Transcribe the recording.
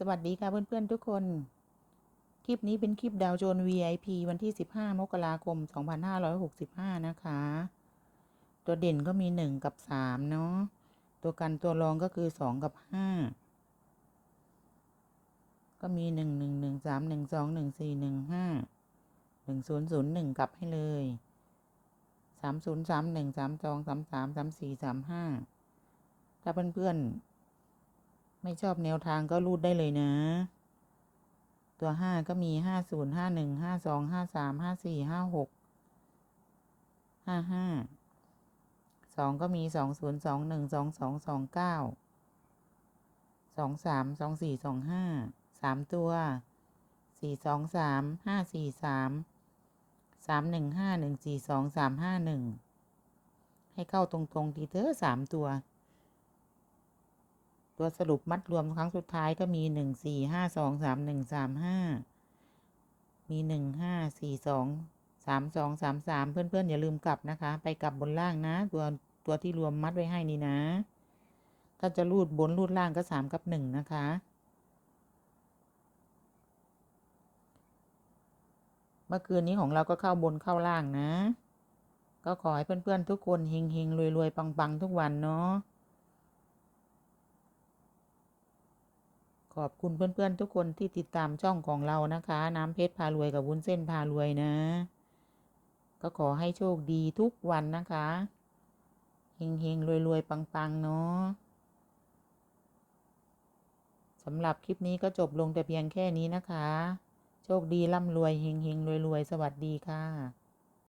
สวัสดีค่ะเพื่อนๆทุกคน คลิปนี้เป็นคลิปดาวโจน VIP วันที่ 15 มกราคม 2565 นะคะ ตัวเด่นก็มี 1 กับ 3 เนาะ ตัวกันตัวรองก็คือ 2 กับ 5 ก็มี 1 1 1 3 1 2 1 4 1 5 1 0 0 1 กลับให้เลย 3 0 3 1 3 2 3 3 3 4 3 5 ถ้าเพื่อนๆ ไม่ชอบแนวทางก็รูดได้เลยนะ ตัวห้าก็มีห้าศูนย์ห้าหนึ่งห้าสองห้าสามห้าสี่ห้าหกห้าห้าสองก็มีสองศูนย์สองหนึ่งสองสองสองเก้าสองสามสองสี่สองห้าสามตัวสี่สองสามห้าสี่สามสามหนึ่งห้าหนึ่งสี่สองสามห้าหนึ่งให้เข้าตรงๆทีเถอะสามตัว ตัวสรุปมัดรวมครั้งสุดท้ายก็มีหนึ่งสี่ห้าสองสามหนึ่งสามห้ามีหนึ่งห้าสี่สองสามสองสามสามเพื่อนๆอย่าลืมกลับนะคะ ไปกลับบนล่างนะ ตัวตัวที่รวมมัดไว้ให้นี่นะ ถ้าจะรูดบนรูดล่างก็สามกับหนึ่งนะคะเมื่อคืนนี้ของเราก็เข้าบนเข้าล่างนะ ก็ขอให้เพื่อนๆทุกคนเฮงเฮงรวยรวยปังปังๆ ทุกวันเนาะ ขอบคุณเพื่อนๆ ทุกคนที่ติดตามช่องของเรานะคะ น้ำเพชรพารวยกับวุ้นเส้นพารวยนะ ก็ขอให้โชคดีทุกวันนะคะเฮงเฮงรวยรวยๆปังๆ เนาะสำหรับคลิปนี้ก็จบลงแต่เพียงแค่นี้นะคะ โชคดีร่ำรวยเฮงเฮงรวยรวยๆ สวัสดีค่ะ